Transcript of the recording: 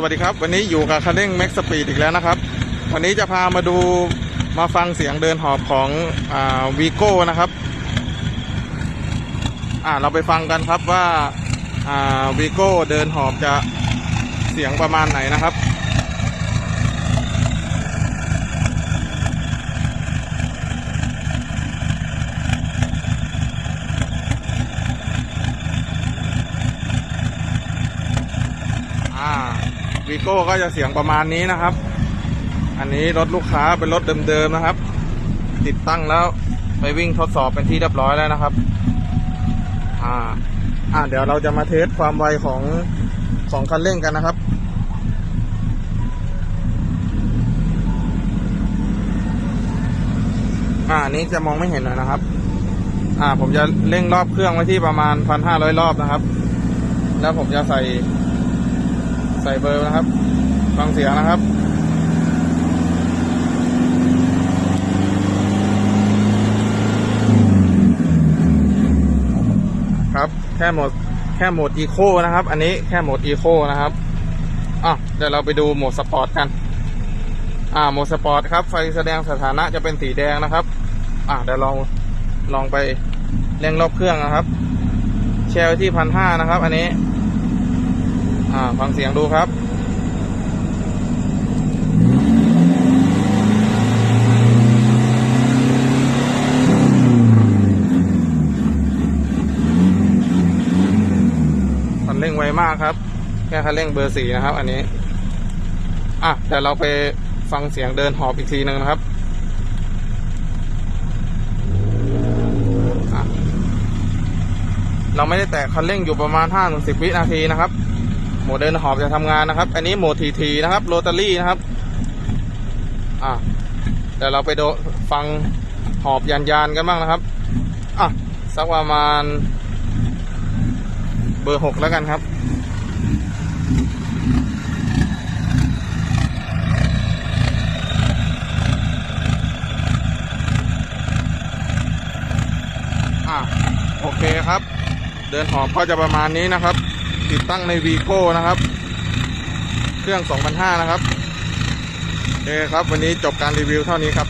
สวัสดีครับ วันนี้อยู่กับคันเร่งแม็กสปีดอีกแล้วนะครับ วันนี้จะพามาดูมาฟังเสียงเดินหอบของวีโก้นะครับอ่าเราไปฟังกันครับว่าวีโก้เดินหอบจะเสียงประมาณไหนนะครับ วีโก้ก็จะเสียงประมาณนี้นะครับ อันนี้รถลูกค้าเป็นรถเดิมๆนะครับ ติดตั้งแล้วไปวิ่งทดสอบเป็นที่เรียบร้อยแล้วนะครับ อ่า อ่าเดี๋ยวเราจะมาเทสความไวของของคันเร่งกันนะครับอ่านนี้จะมองไม่เห็นหน่อยนะครับ อ่า ผมจะเร่งรอบเครื่องไว้ที่ประมาณพันห้าร้อยรอบนะครับ แล้วผมจะใส่ ใส่เบอร์นะครับฟังเสียงนะครับครับแค่โหมดแค่โหมดอีโคนะครับ อันนี้แค่โหมดอีโคนะครับอะเดี๋ยวเราไปดูโหมดสปอร์ตกัน อ่าโหมดสปอร์ตครับ ไฟแสดงสถานะจะเป็นสีแดงนะครับ อะเดี๋ยวลองลองไปเร่งรอบเครื่องนะครับ แชร์ที่พันห้านะครับ อันนี้ อ่าฟังเสียงดูครับคันเร่งไวมากครับ แค่คันเร่งเบอร์สี่นะครับ อันนี้ อะเดี๋ยวเราไปฟังเสียงเดินหอบอีกทีหนึ่งนะครับเราไม่ได้แตะคันเร่งอยู่ประมาณห้าถึงสิบวินาทีนะครับ หมดเดินหอบจะทำงานนะครับ อันนี้โหมดทีทีนะครับโรตารี่นะครับ อะเดี๋ยวเราไปดูฟังหอบยานยานกันบ้างนะครับ อะ สักประมาณ เบอร์หกแล้วกันครับอะโอเคครับ เดินหอบก็จะประมาณนี้นะครับ ติดตั้งในวีโก้นะครับ เครื่อง 2005 นะครับโอเคครับ วันนี้จบการรีวิวเท่านี้ครับ